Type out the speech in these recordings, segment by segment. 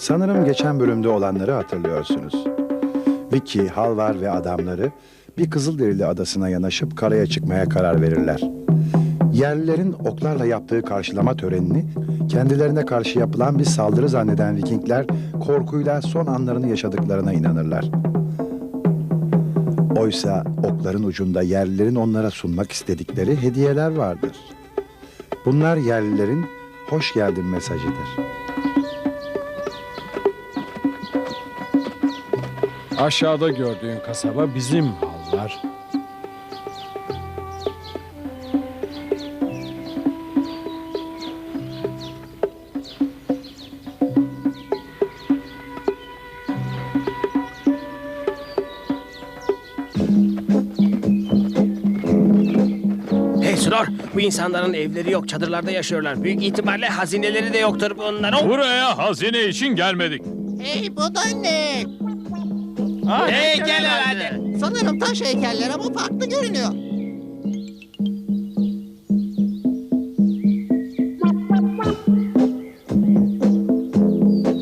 Sanırım geçen bölümde olanları hatırlıyorsunuz. Vicky, Halvar ve adamları bir Kızılderili adasına yanaşıp karaya çıkmaya karar verirler. Yerlilerin oklarla yaptığı karşılama törenini kendilerine karşı yapılan bir saldırı zanneden Vikingler korkuyla son anlarını yaşadıklarına inanırlar. Oysa okların ucunda yerlilerin onlara sunmak istedikleri hediyeler vardır. Bunlar yerlilerin hoş geldin mesajıdır. Aşağıda gördüğün kasaba bizim hallar. Hey Snor, bu insanların evleri yok, çadırlarda yaşıyorlar. Büyük ihtimalle hazineleri de yoktur bunların. Buraya hazine için gelmedik. Hey bu da ne? Hey gel herhalde. Sanırım taş heykeller ama farklı görünüyor.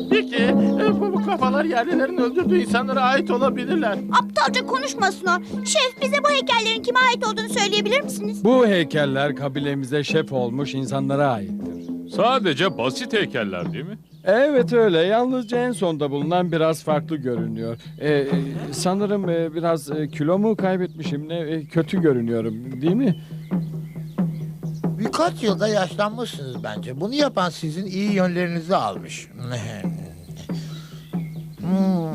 Peki e, bu, bu kafalar yerlilerin öldürdüğü insanlara ait olabilirler. Aptalca konuşma Snor. Şef bize bu heykellerin kime ait olduğunu söyleyebilir misiniz? Bu heykeller kabilemize şef olmuş insanlara aittir. Sadece basit heykeller değil mi? Evet öyle. Yalnızca en sonda bulunan biraz farklı görünüyor. Ee, e, sanırım e, biraz e, kilomu kaybetmişim. Ne e, kötü görünüyorum, değil mi? Birkaç yılda yaşlanmışsınız bence. Bunu yapan sizin iyi yönlerinizi almış. Hmm.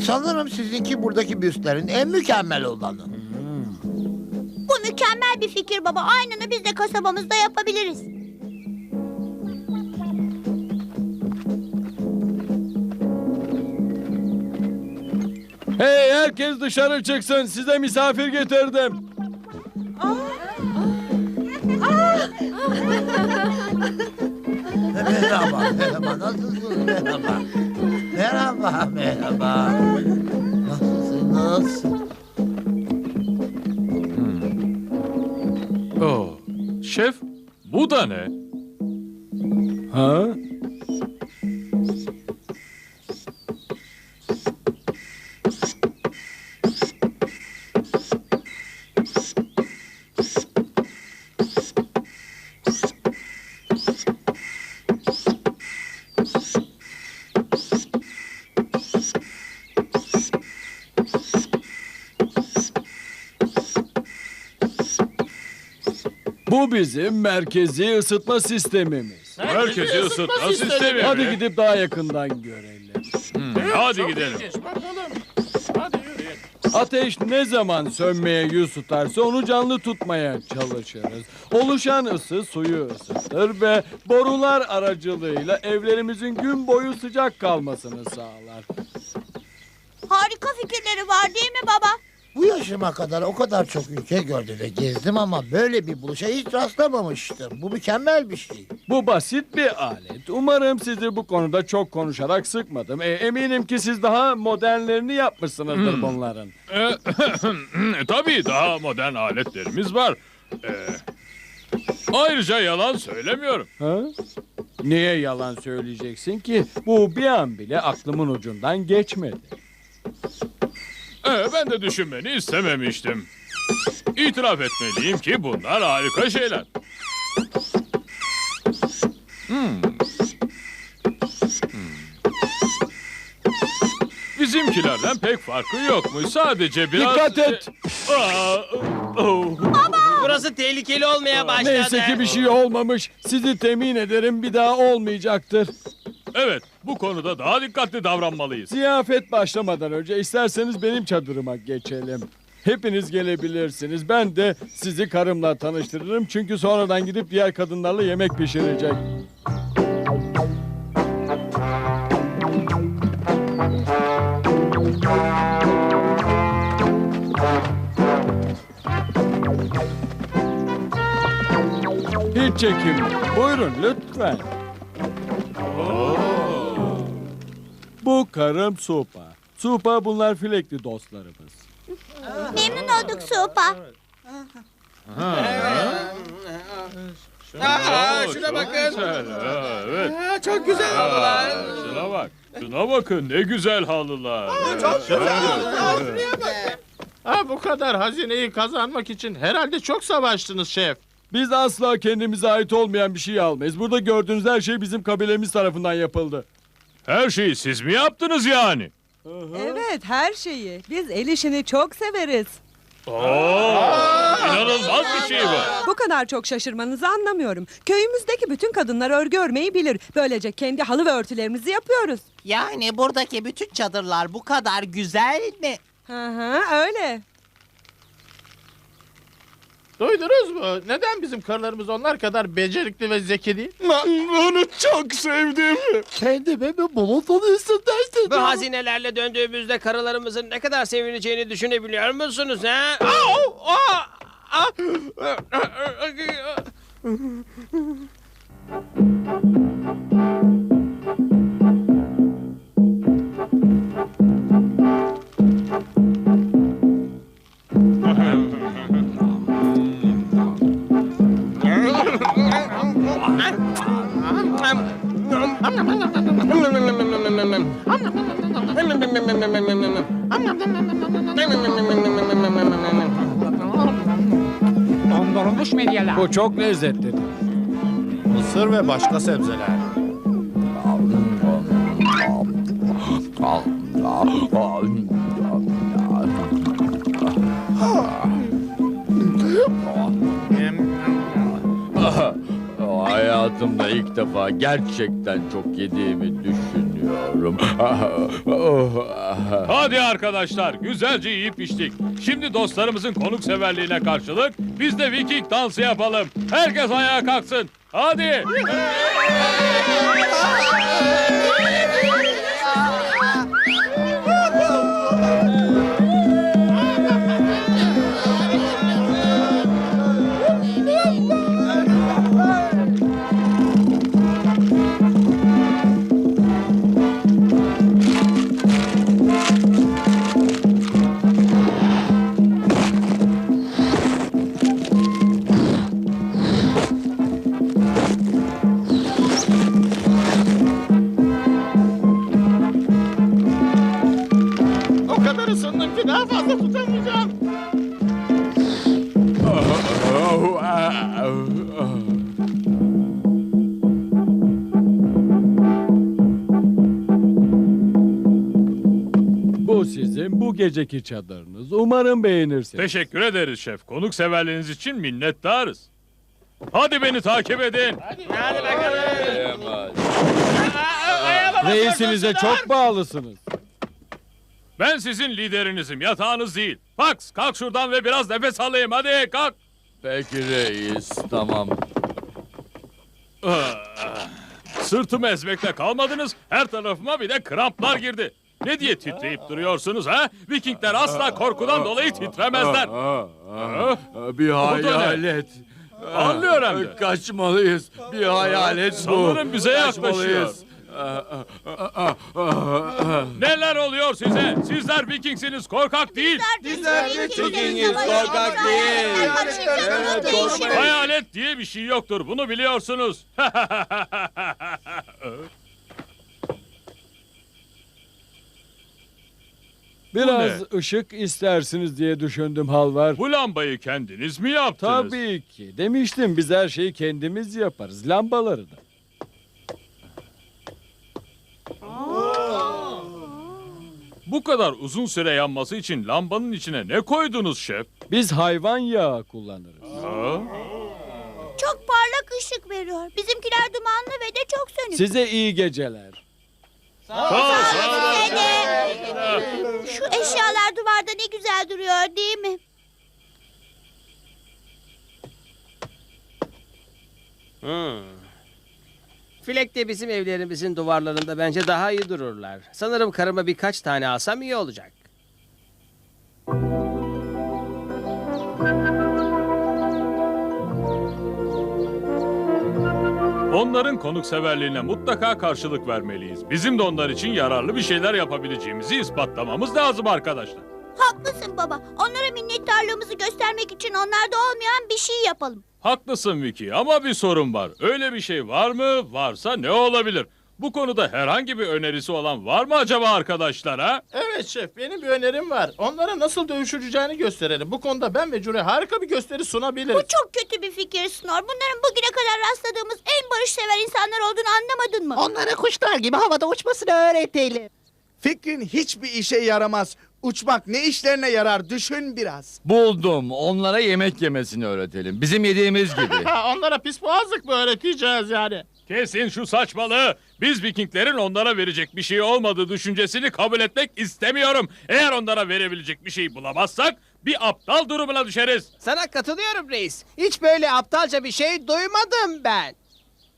Sanırım sizinki buradaki büstlerin en mükemmel olanı. Bu mükemmel bir fikir baba. Aynını biz de kasabamızda yapabiliriz. Hey herkes dışarı çıksın. Size misafir getirdim. Merhaba, merhaba. Nasılsın? Merhaba. Merhaba, merhaba. Nasılsınız? Oo. Şef, bu da ne? Ha? Bu bizim merkezi ısıtma sistemimiz. Merkezi ısıtma sistemi. Hadi gidip daha yakından görelim. Hmm, Hadi gidelim. Bakalım. Hadi yürüyelim. Ateş ne zaman sönmeye yüz tutarsa onu canlı tutmaya çalışırız. Oluşan ısı suyu ısıtır ve borular aracılığıyla evlerimizin gün boyu sıcak kalmasını sağlar. Harika fikirleri var değil mi baba? Bu yaşıma kadar o kadar çok ülke gördüm ve gezdim ama böyle bir buluşa hiç rastlamamıştım. Bu mükemmel bir şey. Bu basit bir alet. Umarım sizi bu konuda çok konuşarak sıkmadım. E, eminim ki siz daha modernlerini yapmışsınızdır bunların. Ee, tabii daha modern aletlerimiz var. Ee, ayrıca yalan söylemiyorum. Ha? Niye yalan söyleyeceksin ki? Bu bir an bile aklımın ucundan geçmedi. Ee, ben de düşünmeni istememiştim. İtiraf etmeliyim ki bunlar harika şeyler. Hmm. Hmm. Bizimkilerden pek farkı yokmuş. Sadece biraz... Dikkat et! Aa, oh. Burası tehlikeli olmaya başladı. Neyse ki bir şey olmamış. Sizi temin ederim bir daha olmayacaktır. Evet, bu konuda daha dikkatli davranmalıyız. Ziyafet başlamadan önce isterseniz benim çadırıma geçelim. Hepiniz gelebilirsiniz. Ben de sizi karımla tanıştırırım. Çünkü sonradan gidip diğer kadınlarla yemek pişirecek. Hiç çekinme. Buyurun lütfen. Bu karım Supa. Supa bunlar filekli dostlarımız. Memnun olduk Supa. Aa, şuna çok bakın. Güzel. Evet. Aa, çok güzel halılar. Aa, şuna bak. Şuna bakın ne güzel halılar. Ha bu kadar hazineyi kazanmak için herhalde çok savaştınız şef. Biz asla kendimize ait olmayan bir şey almayız. Burada gördüğünüz her şey bizim kabilemiz tarafından yapıldı. Her şeyi siz mi yaptınız yani? Evet her şeyi. Biz el işini çok severiz. Oo, inanılmaz bir şey bu. Bu kadar çok şaşırmanızı anlamıyorum. Köyümüzdeki bütün kadınlar örgü örmeyi bilir. Böylece kendi halı ve örtülerimizi yapıyoruz. Yani buradaki bütün çadırlar bu kadar güzel mi? Hı hı öyle. Duydunuz mu? Neden bizim karılarımız onlar kadar becerikli ve zeki değil? Onu çok sevdim. Kendime bir bulutun üstündesin. Bu hazinelerle döndüğümüzde karılarımızın ne kadar sevineceğini düşünebiliyor musunuz ha? Au! Aa! Aa! Dondurulmuş medyalar. Bu çok lezzetlidir. Mısır ve başka sebzeler. Hayatımda ilk defa gerçekten çok yediğimi düşünüyorum. Hadi arkadaşlar güzelce yiyip içtik. Şimdi dostlarımızın konukseverliğine karşılık biz de Viking dansı yapalım. Herkes ayağa kalksın. Hadi. fazla tutamayacağım. Bu sizin bu geceki çadırınız. Umarım beğenirsiniz. Teşekkür ederiz şef. Konukseverliğiniz için minnettarız. Hadi beni takip edin. Hadi bakalım. Reisinize çok bağlısınız. Ben sizin liderinizim, yatağınız değil. Max, kalk şuradan ve biraz nefes alayım. Hadi kalk. Peki reis tamam. Ah, Sırtımı ezmekle kalmadınız. Her tarafıma bir de kramplar girdi. Ne diye titreyip duruyorsunuz ha? Vikingler asla korkudan dolayı titremezler. Bir ne? hayalet. Anlıyorum. Kaçmalıyız. Bir hayalet bu. Sanırım bize yaklaşıyor. Kaçmalıyız. Neler oluyor size? Sizler Vikingsiniz, korkak değil. Bizler Vikingiz, korkak değil. Evet, korkmayın. Hayalet diye bir şey yoktur. Bunu biliyorsunuz. Biraz ışık istersiniz diye düşündüm Halvar. Bu lambayı kendiniz mi yaptınız? Tabii ki. Demiştim biz her şeyi kendimiz yaparız. Lambaları da. Bu kadar uzun süre yanması için lambanın içine ne koydunuz şef? Biz hayvan yağı kullanırız. Ha? Çok parlak ışık veriyor. Bizimkiler dumanlı ve de çok sönük. Size iyi geceler. Sağ ol, sağ ol. Şu eşyalar duvarda ne güzel duruyor değil mi? Hmm. Filek de bizim evlerimizin duvarlarında bence daha iyi dururlar. Sanırım karıma birkaç tane alsam iyi olacak. Onların konukseverliğine mutlaka karşılık vermeliyiz. Bizim de onlar için yararlı bir şeyler yapabileceğimizi ispatlamamız lazım arkadaşlar. Haklısın baba. Onlara minnettarlığımızı göstermek için onlarda olmayan bir şey yapalım. Haklısın Vicky ama bir sorun var. Öyle bir şey var mı? Varsa ne olabilir? Bu konuda herhangi bir önerisi olan var mı acaba arkadaşlar ha? Evet şef benim bir önerim var. Onlara nasıl dövüşüleceğini gösterelim. Bu konuda ben ve Cure harika bir gösteri sunabiliriz. Bu çok kötü bir fikir Snor. Bunların bugüne kadar rastladığımız en barışsever insanlar olduğunu anlamadın mı? Onlara kuşlar gibi havada uçmasını öğretelim. Fikrin hiçbir işe yaramaz. Uçmak ne işlerine yarar düşün biraz. Buldum. Onlara yemek yemesini öğretelim. Bizim yediğimiz gibi. Onlara pis boğazlık mı öğreteceğiz yani? Kesin şu saçmalığı. Biz Vikinglerin onlara verecek bir şey olmadığı düşüncesini kabul etmek istemiyorum. Eğer onlara verebilecek bir şey bulamazsak bir aptal durumuna düşeriz. Sana katılıyorum reis. Hiç böyle aptalca bir şey duymadım ben.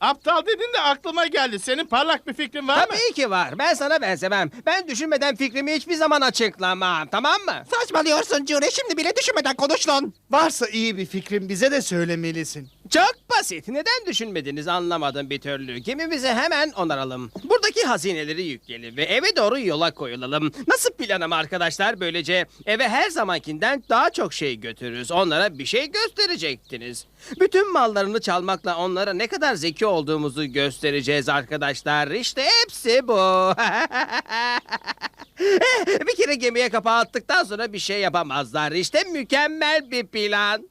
Aptal dedin de aklıma geldi. Senin parlak bir fikrin var mı? Tabii ki var. Ben sana benzemem. Ben düşünmeden fikrimi hiçbir zaman açıklamam. Tamam mı? Saçmalıyorsun Cure şimdi bile düşünmeden konuş lan. Varsa iyi bir fikrin bize de söylemelisin. Çok basit. Neden düşünmediniz anlamadım bir türlü. Gemimizi hemen onaralım. Buradaki hazineleri yükleyelim ve eve doğru yola koyulalım. Nasıl planım arkadaşlar? Böylece eve her zamankinden daha çok şey götürürüz. Onlara bir şey gösterecektiniz. Bütün mallarını çalmakla onlara ne kadar zeki olduğumuzu göstereceğiz arkadaşlar. İşte hepsi bu. bir kere gemiye kapağı attıktan sonra bir şey yapamazlar. İşte mükemmel bir plan.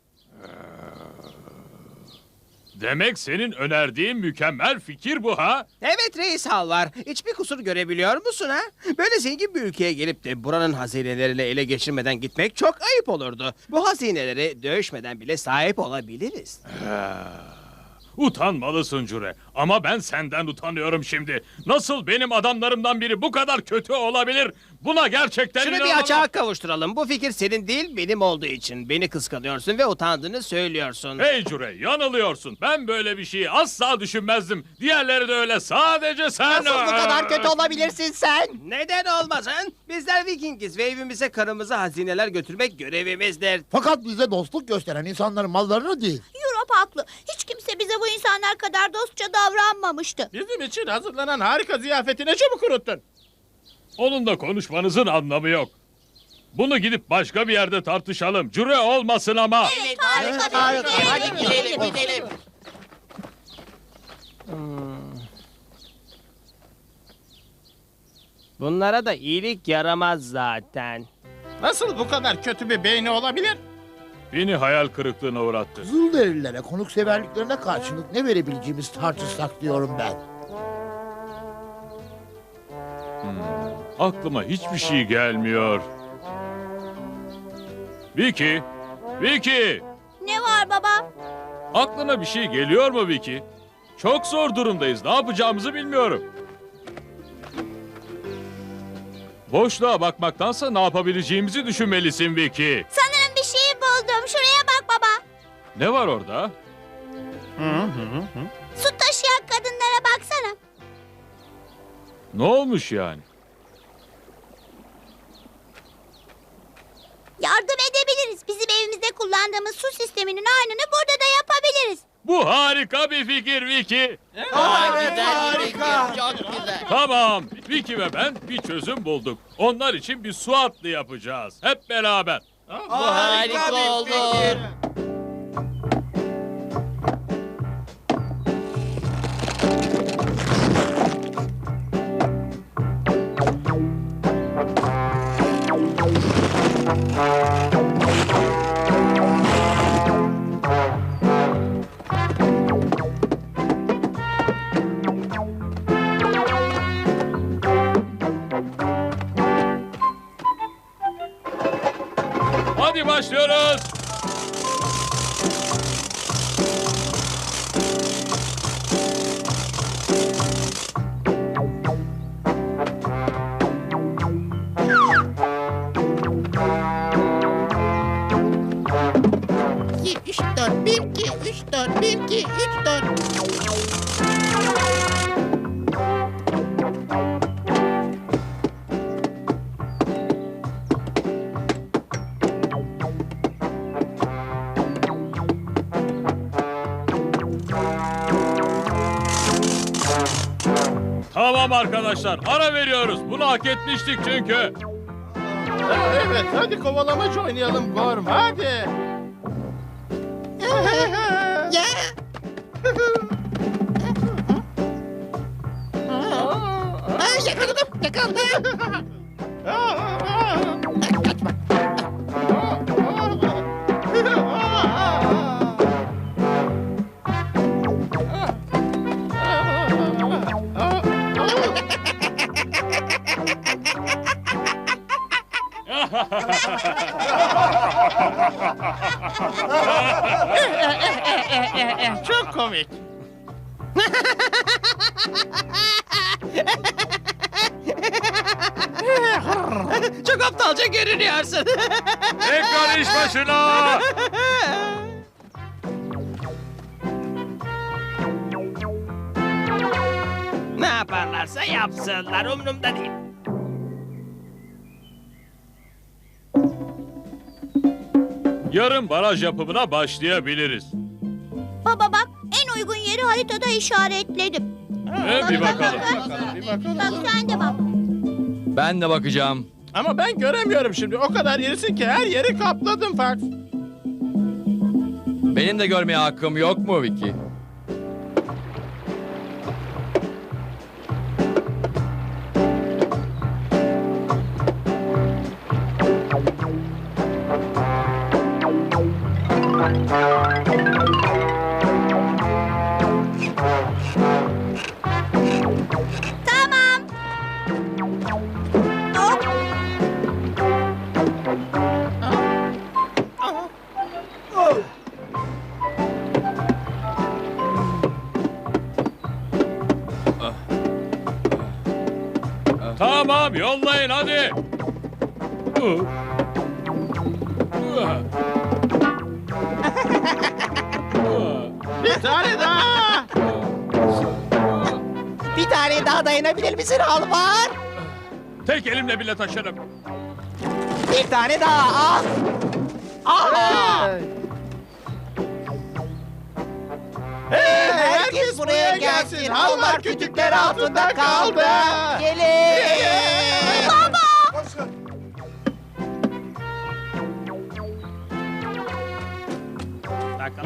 Demek senin önerdiğin mükemmel fikir bu ha? Evet reis hal var. Hiçbir kusur görebiliyor musun ha? Böyle zengin bir ülkeye gelip de buranın hazinelerini ele geçirmeden gitmek çok ayıp olurdu. Bu hazineleri dövüşmeden bile sahip olabiliriz. Utanmalısın Cüre. Ama ben senden utanıyorum şimdi. Nasıl benim adamlarımdan biri bu kadar kötü olabilir? Buna gerçekten Şunu bir inanamam. açığa kavuşturalım. Bu fikir senin değil benim olduğu için. Beni kıskanıyorsun ve utandığını söylüyorsun. Hey Cüre yanılıyorsun. Ben böyle bir şeyi asla düşünmezdim. Diğerleri de öyle. Sadece sen... Nasıl bu kadar kötü olabilirsin sen? Neden olmasın? Bizler Vikingiz ve evimize karımıza hazineler götürmek görevimizdir. Fakat bize dostluk gösteren insanların mallarını değil. Europe haklı. Hiç kimse bize bu insanlar kadar dostça davranmamıştı. Bizim için hazırlanan harika ziyafeti ne çabuk unuttun. Onunla konuşmanızın anlamı yok. Bunu gidip başka bir yerde tartışalım. Cüre olmasın ama. Evet, harika fikir. Hadi gidelim gidelim. Bunlara da iyilik yaramaz zaten. Nasıl bu kadar kötü bir beyni olabilir? Beni hayal kırıklığına uğrattı. Kızılderililere konukseverliklerine karşılık ne verebileceğimiz tartışsak diyorum ben. Aklıma hiçbir şey gelmiyor. Vicky! Vicky! Ne var baba? Aklına bir şey geliyor mu Vicky? Çok zor durumdayız. Ne yapacağımızı bilmiyorum. Boşluğa bakmaktansa ne yapabileceğimizi düşünmelisin Vicky. Sanırım Ne var orada? Su taşıyan kadınlara baksana. Ne olmuş yani? Yardım edebiliriz. Bizim evimizde kullandığımız su sisteminin aynını burada da yapabiliriz. Bu harika bir fikir Vicky. harika. Çok güzel. Tamam. Vicky ve ben bir çözüm bulduk. Onlar için bir su atlı yapacağız. Hep beraber. Harika oldu. Tamam arkadaşlar ara veriyoruz. Bunu hak etmiştik çünkü. Evet hadi kovalamaca oynayalım Gorm hadi. Çok komik. Çok aptalca görünüyorsun. Tekrar iş başına. ne yaparlarsa yapsınlar umurumda değil. Yarın baraj yapımına başlayabiliriz. Baba bak en uygun yeri haritada işaretledim. Ee, bir bakalım. Bir bakalım. Bak sen de bak. Ben de bakacağım. Ama ben göremiyorum şimdi. O kadar irisin ki her yeri kapladım Fox. Benim de görmeye hakkım yok mu Vicky? Tamam yollayın hadi. Bir tane daha. Bir tane daha dayanabilir misin Halvar? Tek elimle bile taşırım. Bir tane daha al. Aa! Hey, Herkes buraya gelsin. Halvar kütükler altında kaldı. Gelin.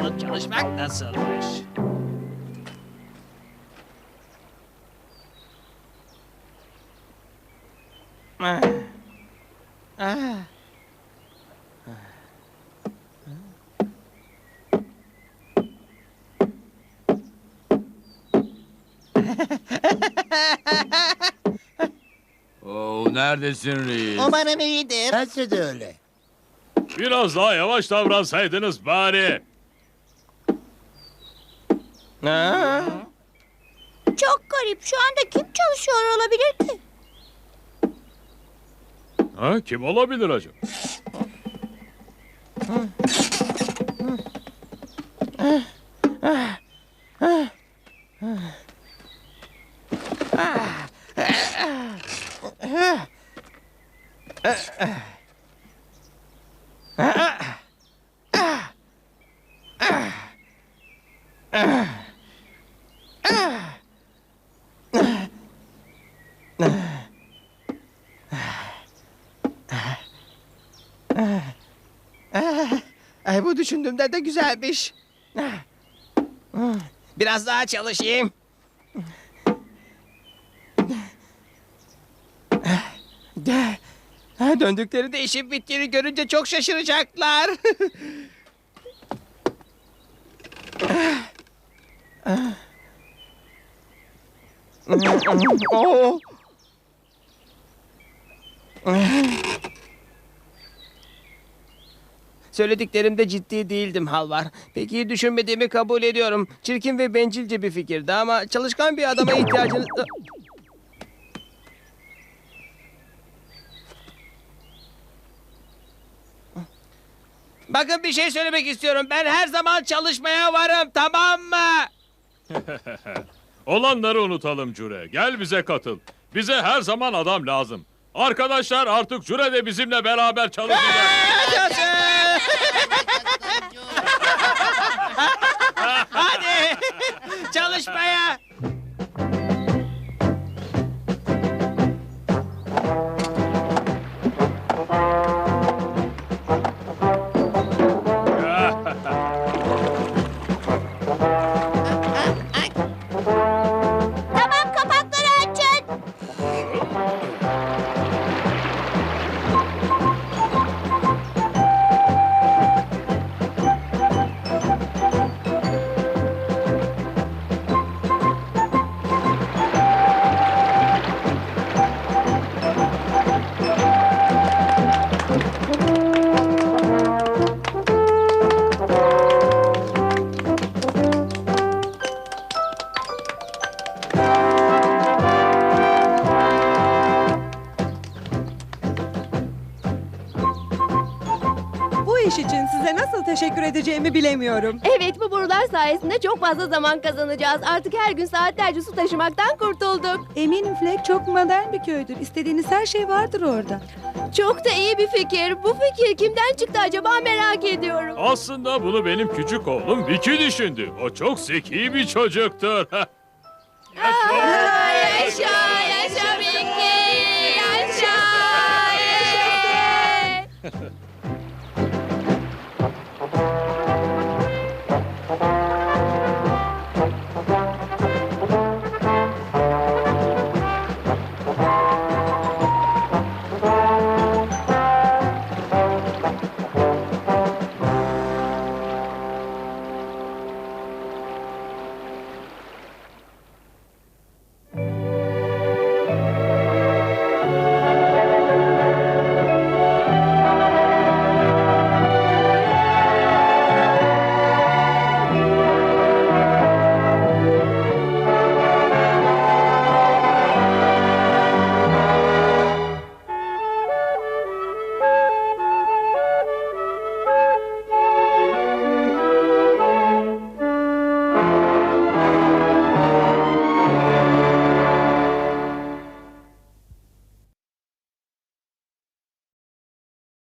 Bakalım çalışmak nasılmış. Ah. Ah. Oo, neredesin reis? Umarım iyidir. De öyle. Biraz daha yavaş davransaydınız bari. Ha? Çok garip. Şu anda kim çalışıyor olabilir ki? Ha, kim olabilir acaba? Bu düşündüğümden de güzelmiş. Biraz daha çalışayım. Döndüklerinde işin bittiğini görünce çok şaşıracaklar. Oo. Söylediklerimde ciddi değildim Halvar. Peki düşünmediğimi kabul ediyorum. Çirkin ve bencilce bir fikirdi ama çalışkan bir adama ihtiyacınız... Bakın bir şey söylemek istiyorum. Ben her zaman çalışmaya varım tamam mı? Olanları unutalım Cüre. Gel bize katıl. Bize her zaman adam lazım. Arkadaşlar artık Cüre de bizimle beraber çalışacak. Yaşasın! Hadi çalışmaya. Edeceğimi bilemiyorum. Evet bu borular sayesinde çok fazla zaman kazanacağız. Artık her gün saatlerce su taşımaktan kurtulduk. Eminim Fleck çok modern bir köydür. İstediğiniz her şey vardır orada. Çok da iyi bir fikir. Bu fikir kimden çıktı acaba merak ediyorum. Aslında bunu benim küçük oğlum Vicky düşündü. O çok zeki bir çocuktur. Aa, yaşa